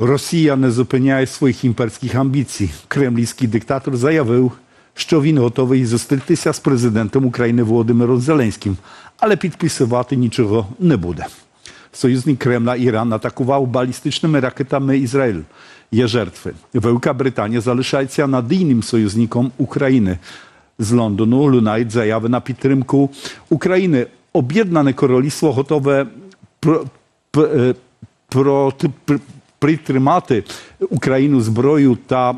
Росія не зупиняє своїх імперських амбіцій. Кремлівський диктатор заявив, що він готовий зустрітися з президентом України Володимиром Зеленським, але підписувати нічого не буде. Союзник Кремля Іран атакував балістичними ракетами Ізраїль. Є жертви. Велика Британія залишається надійним союзником України. З Лондону лунають заяви на підтримку України. Об'єднане королівство готове про, п- е, проти, пр- притримати Україну зброю та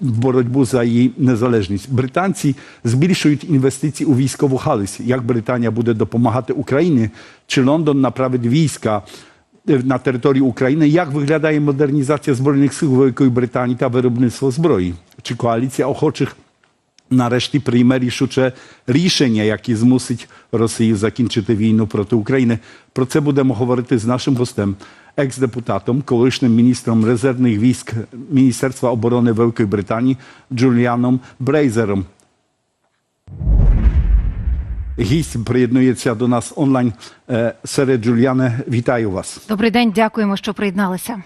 боротьбу за її незалежність. Британці збільшують інвестиції у військову галузь. Як Британія буде допомагати Україні? Чи Лондон направить війська е, на територію України? Як виглядає модернізація збройних сил Великої Британії та виробництво зброї? Чи коаліція охочих нарешті прийме рішуче рішення, яке змусить Росію закінчити війну проти України. Про це будемо говорити з нашим гостем, екс-депутатом, колишнім міністром резервних військ Міністерства оборони Великої Британії Джуліаном Брейзером. Гість приєднується до нас онлайн. Е, Серед Джуліане, вітаю вас. Добрий день, дякуємо, що приєдналися.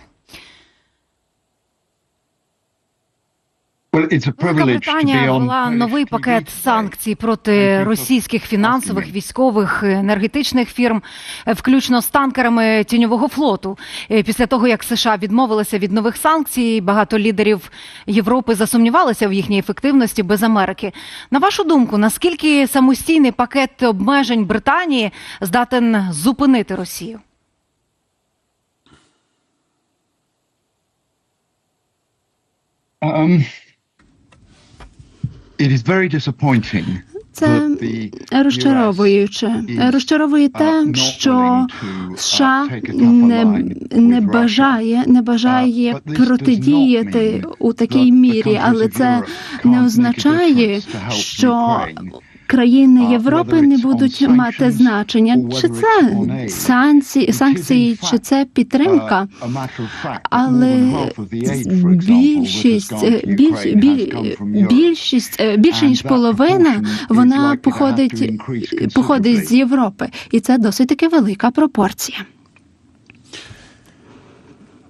Велика Британія ввела новий пакет санкцій проти російських фінансових, військових, енергетичних фірм, е, включно з танкерами тіньового флоту. Е, Після того як США відмовилися від нових санкцій, багато лідерів Європи засумнівалися в їхній ефективності без Америки. На вашу думку, наскільки самостійний пакет обмежень Британії здатен зупинити Росію? Um, Це розчаровуюче. Розчаровує uh, те, що uh, США не, не бажає, не бажає Uh, протидіяти у такій мірі, але це не означає, що. Країни Uh, Європи не будуть мати значення, чи це санкції, санкції, чи це підтримка. Uh, Але більшість, gone е, to біль, Ukraine біль, has come from Europe. більшість, е, більше ніж половина, вона походить, походить з. Європи, і це досить таки велика пропорція.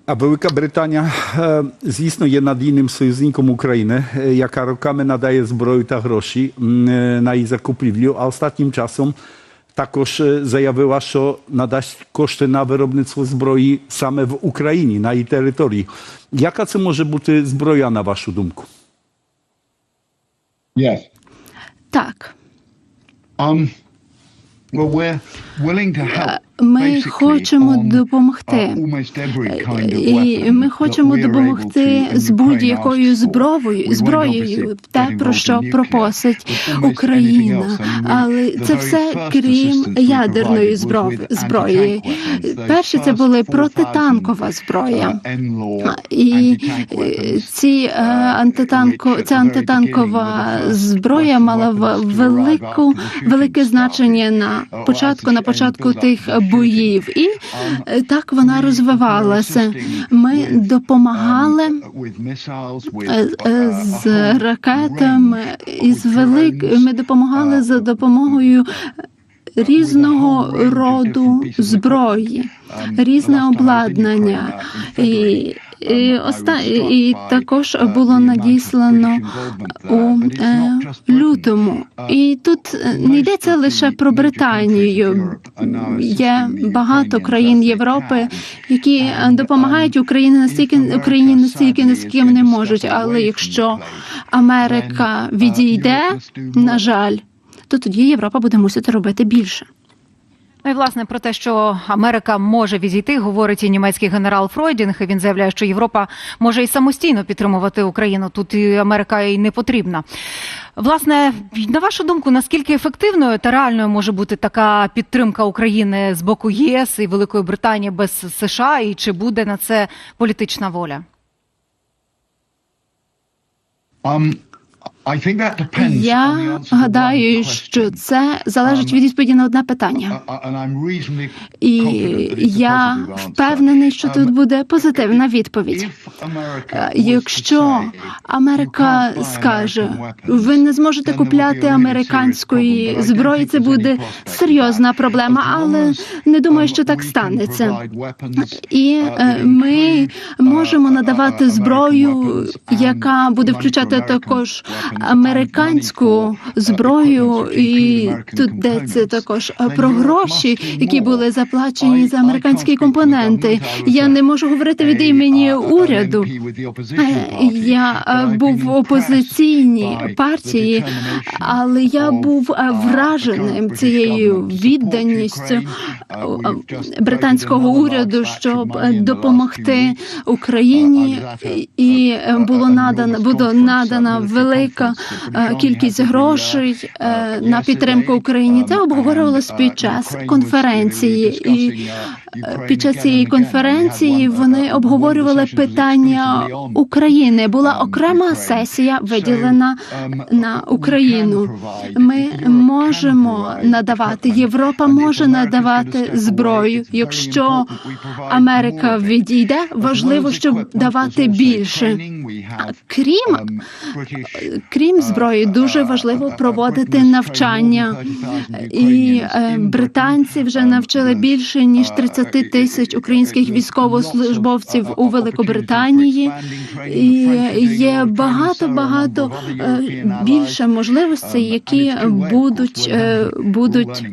А Велика Британія, е, звісно, є надійним союзником України, е, яка роками надає зброю та гроші м, е, на її закупівлю, а останнім часом також е, заявила, що надасть кошти на виробництво зброї саме в Україні, на її території. Яка це може бути зброя, на вашу думку? Yes. Так, Um, well, we're willing to help. Ми хочемо допомогти. uh, І ми хочемо допомогти з будь-якою зброєю, зброєю, те, про що almost Україна. Але це все крім ядерної зброї. Перше це були 4,000, протитанкова зброя. uh, І е, ці е, uh, антитанко, ця антитанкова зброя мала велику велике значення на Uh, початку, на початку тих боїв. І Um, е, так вона розвивалася. Ми допомагали. um, Е, uh, е, з ракетами із велик. Ми допомагали uh, за допомогою різного роду зброї, um, різне обладнання. Uh, І, і, um, оста... і також uh, було надіслано у е, лютому. Uh, І тут е, не йдеться лише про Британію. Є багато країн Європи, які е, допомагають um, Україні настільки Україні настільки, is наскільки going не можуть. Але якщо Америка uh, відійде, на жаль, то тоді Європа буде мусити робити більше. Ну і власне про те, що Америка може відійти, говорить і німецький генерал Фройдінг. Він заявляє, що Європа може і самостійно підтримувати Україну. Тут і Америка і не потрібна. Власне, на вашу думку, наскільки ефективною та реальною може бути така підтримка України з боку ЄС і Великої Британії без США, і чи буде на це політична воля? Um, Я гадаю, що це залежить від відповіді на одне питання. Uh, uh, І я впевнений, що тут Um, буде позитивна відповідь. Е, Якщо Америка "You can't buy скаже, American weapons", ви не зможете купляти американської зброї, це буде серйозна проблема, але не думаю, um, що так станеться. І uh, е, ми можемо uh, надавати uh, зброю, яка буде включати також американську uh, зброю, і тут йдеться також про гроші, які були заплачені за американські компоненти. Я не можу говорити від імені uh, уряду. Е, Я е, був в опозиційній партії, але я був е, uh, враженим цією відданістю. Uh, е, британського уряду, щоб е, допомогти. Україні, Uh, uh, і- е, uh, було надано conference, надана military велика е, кількість грошей е, Uh, на підтримку Україні. Це um, обговорювалось під uh, час конференції, і uh, під час цієї конференції вони uh, обговорювали питання України. Була um, окрема сесія виділена um, на Україну. Ми можемо надавати. Європа може надавати зброю. Якщо Америка відійде, важливо, щоб давати більше. Крім um, крім зброї, uh, дуже uh, важливо uh, проводити навчання. more than 30,000 І е, британці вже навчили Um, більше ніж uh, 30 it- тисяч українських військовослужбовців uh, у Великобританії. І є багато багато е, більше можливостей, Um, які будуть е, будуть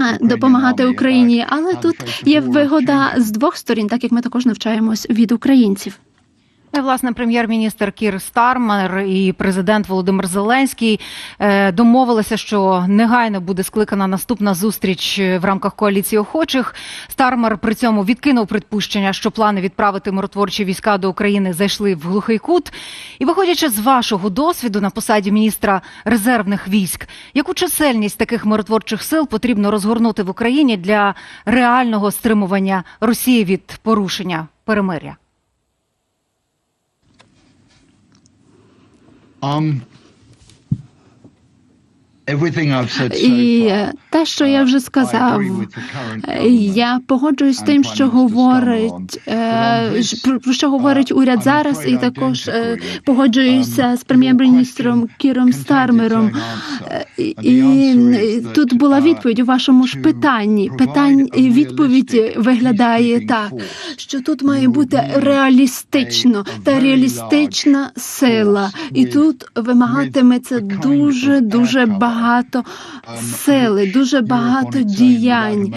е, допомагати Україні. Але тут є вигода з двох сторін, так як ми також навчаємось від українців. І, Власне, прем'єр-міністр Кір Стармер і президент Володимир Зеленський е, домовилися, що негайно буде скликана наступна зустріч е, в рамках коаліції охочих. Стармер при цьому відкинув припущення, що плани відправити миротворчі війська до України зайшли в глухий кут. І виходячи з вашого досвіду на посаді міністра резервних військ, яку чисельність таких миротворчих сил потрібно розгорнути в Україні для реального стримування Росії від порушення перемиря? Um, І е, те, що я uh, вже сказав, е, я погоджуюсь з тим, що говорить е, про, що говорить uh, уряд зараз, і також погоджуюся Um, з прем'єр-міністром Кіром Стармером. І, тут була uh, відповідь у вашому ж питанні. Питань і відповідь виглядає так, що тут має бути реалістично та реалістична сила, і тут вимагатиметься дуже дуже cover, багато um, сили, дуже багато діянь.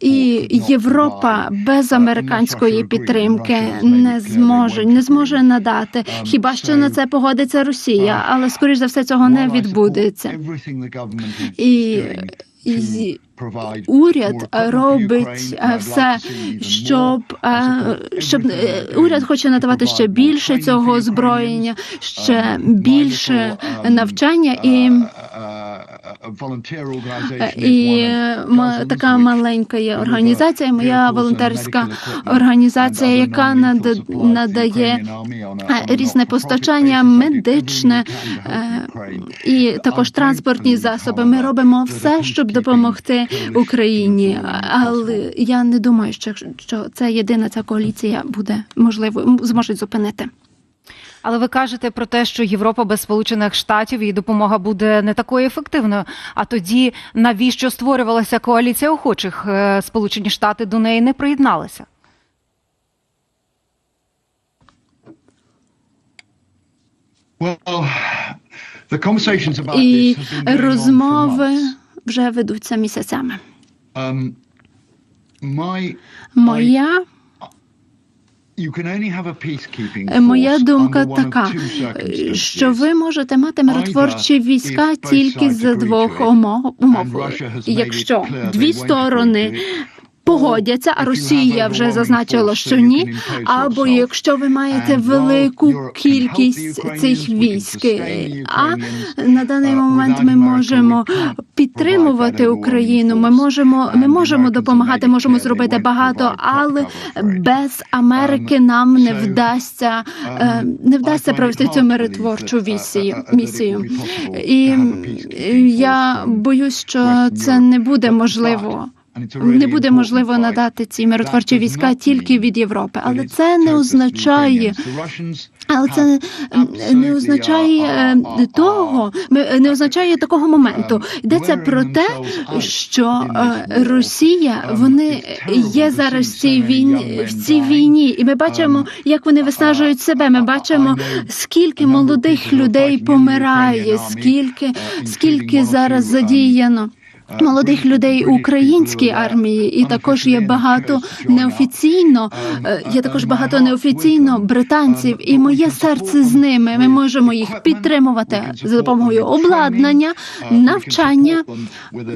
І Європа без Uh, американської підтримки не зможе, не зможе надати. Um, Хіба що на це погодиться Росія, uh, але скоріш за все цього не відбудеться. І, і уряд робить е, все, щоб, е, щоб е, уряд хоче надавати ще більше цього озброєння, ще um, більше um, навчання і. Uh, uh, uh, І така маленька є організація, моя волонтерська організація, яка надає е, різне постачання медичне е, і також транспортні засоби. Ми робимо все, щоб допомогти Україні. Але я не думаю, що, це єдина ця коаліція буде можливо зможе зупинити. Але ви кажете про те, що Європа без Сполучених Штатів її допомога буде не такою ефективною. А тоді навіщо створювалася коаліція охочих? Е, Сполучені Штати до неї не приєдналися. І розмови вже ведуться місяцями. Um, Моя Моя force думка така, що ви можете мати миротворчі війська тільки за двох умов. умов. Якщо дві сторони погодяться, а Росія вже зазначила, що ні. Або якщо ви маєте велику кількість цих військ, а на даний момент ми можемо підтримувати Україну. Ми можемо, ми можемо допомагати, можемо зробити багато, але без Америки нам не вдасться е, не вдасться провести цю миротворчу вісію- місію. І я боюсь, що це не буде можливо. Не буде можливо надати ці миротворчі війська тільки від Європи, але це не означає, але це не означає е, того, не означає такого моменту. Йдеться про те, що е, Росія вони є зараз в цій війні в цій війні, і ми бачимо, як вони виснажують себе. Ми бачимо, скільки молодих людей помирає, скільки скільки зараз задіяно. Молодих людей українській армії, і також є багато неофіційно. е, Є також багато неофіційно британців, і моє серце з ними. Ми можемо їх підтримувати за допомогою обладнання, навчання.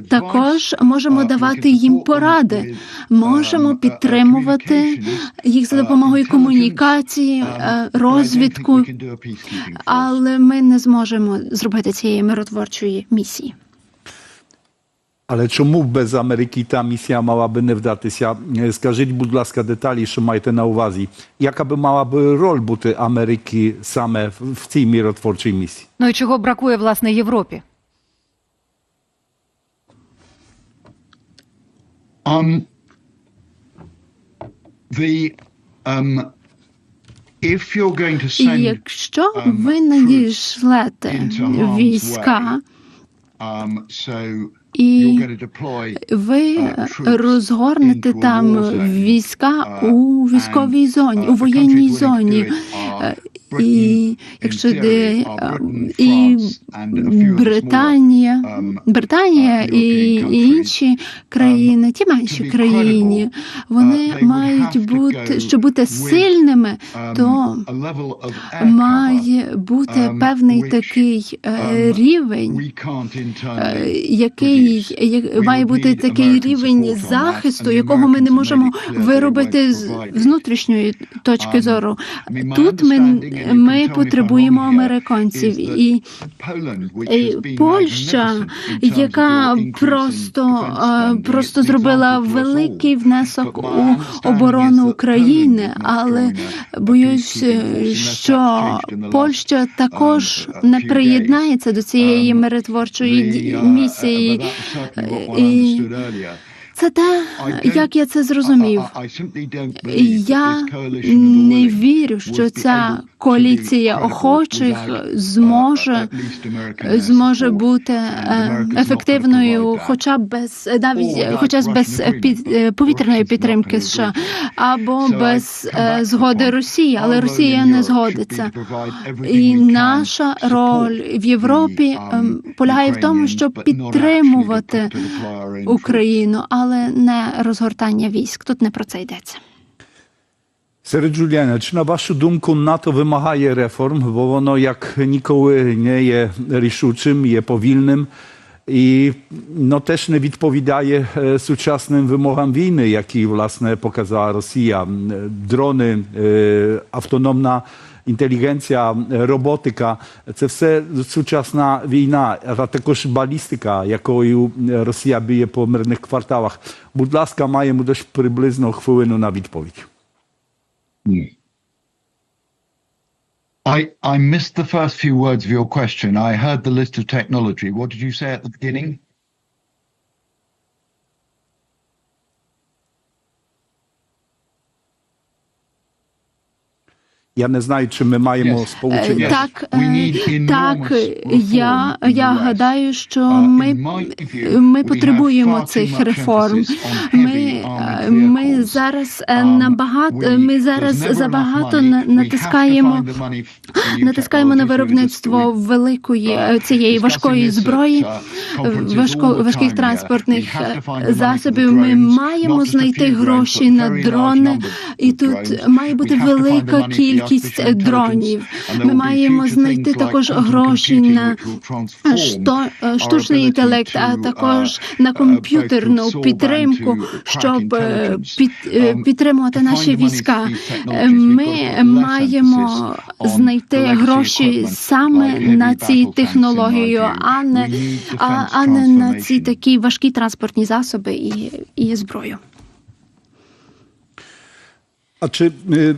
Також можемо давати їм поради. Можемо підтримувати їх за допомогою комунікації, е, розвідку, але ми не зможемо зробити цієї миротворчої місії. Але чому без Америки та місія мала би не вдатися? Скажіть, будь ласка, деталі, що маєте на увазі. Яка би мала би роль бути Америки саме в цій миротворчій місії? Ну і чого бракує власне Європі? Um, the um, if you're going to І send якщо ви надішлете війська, um, so і ви uh, розгорнете там війська uh, у військовій зоні, uh, у воєнній зоні. Е, І якщо де е, і Британія, um, Британія uh, і інші країни, ті менші країни, вони uh, мають бути, щоб бути сильними, um, то має бути um, певний такий е, um, рівень. е, Який має бути такий рівень захисту, якого ми не можемо виробити з внутрішньої точки Um, зору. Тут ми, ми потребуємо американців і Е, Польща, яка просто е, просто зробила великий внесок у оборону України, але боюсь, що Польща також um, не приєднається до цієї Um, миротворчої uh, місії. Е, і. Це те, як я це зрозумів. Я не вірю, що ця коаліція охочих uh, зможе зможе бути е, ефективною, хоча б без навіть хоча б без е, повітряної підтримки США або без е, згоди. Росії, але Росія не згодиться. І наша роль в Європі um, ем, полягає в тому, щоб підтримувати. Україну, але не розгортання військ. Тут не про це йдеться. Серед Джуліана, чи на вашу думку НАТО вимагає реформ, бо воно як ніколи не є рішучим, є повільним і no, теж не відповідає е, сучасним вимогам війни, які, власне, показала Росія. Е, Дрони, е, автономна е, роботика це все сучасна війна, а також балістика, якою Росія б'є по мирних кварталах. Будь ласка, маємо десь приблизно хвилину на відповідь. I, I missed the first few words of your question. I heard the list of technology. What did you say at the beginning? Я не знаю, чи ми маємо сполучення. Так, е, так, я, я гадаю, що Uh, ми, ми потребуємо цих реформ. Ми, е, ми зараз е, Um, набагато, ми зараз забагато натискаємо. Натискаємо на виробництво великої е, uh, цієї важкої зброї, uh, важко, важких транспортних е, засобів. Ми маємо знайти гроші на дрони, і тут має бути велика the кількість дронів. and there Ми маємо знайти також гроші на е, our штучний інтелект, а також uh, на uh, комп'ютерну підтримку, щоб е, під, е, підтримувати наші війська. Е, Ми маємо знайти гроші саме на ці технології, а не, а, а не на ці такі важкі транспортні засоби і, і зброю. А чи е,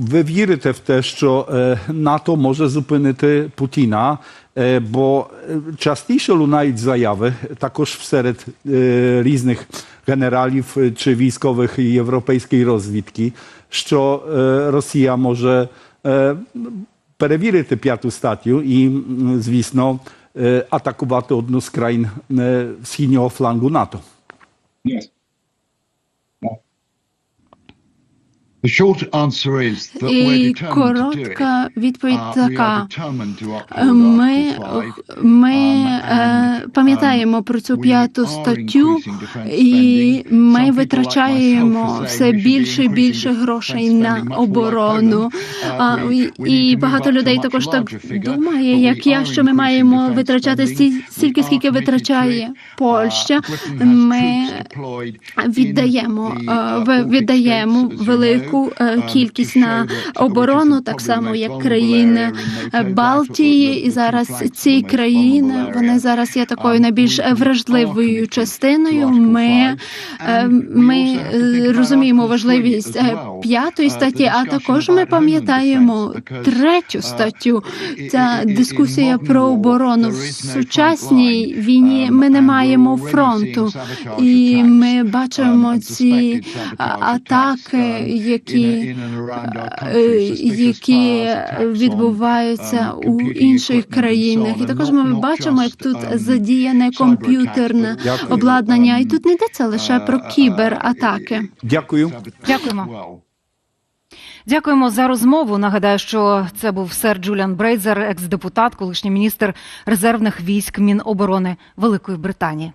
ви вірите в те, що е, НАТО може зупинити Путіна? Е, Бо е, частіше лунають заяви, також серед е, різних генералів е, чи військових і європейської розвідки, що е, Росія може е, перевірити п'яту статтю і, м, звісно, е, атакувати одну з країн е, східнього флангу НАТО. Yes. І коротка відповідь Uh, така. Ми, Article 5. ми Um, е, пам'ятаємо про цю п'яту статтю, і ми витрачаємо все більше і більше грошей на оборону. Uh, і- багато людей також так думає, як я, що ми маємо витрачати стільки, скільки витрачає. Польща. Uh, Ми віддаємо, е, uh, віддаємо you велику е, um, кількість на оборону, так само як країни Балтії. І зараз ці країни вони зараз є такою Um, найбільш вражливою частиною. Ми, 5, е, and we ми е, розуміємо Article 3 важливість е, п'ятої Uh, статті, а також ми пам'ятаємо третю uh, статтю. Ця дискусія про оборону в сучасній війні. Um, Ми не маємо фронту, і ми um, бачимо ці атаки, um, які е, які on, відбуваються um, у інших країнах. І також ми бачимо, як тут um, задіяне комп'ютерне обладнання. І um, тут не йдеться лише про uh, uh, кібератаки. Дякую. Дякуємо. Дякуємо за розмову. Нагадаю, що це був сер Джуліан Брейзер, екс-депутат, колишній міністр резервних військ Міноборони Великої Британії.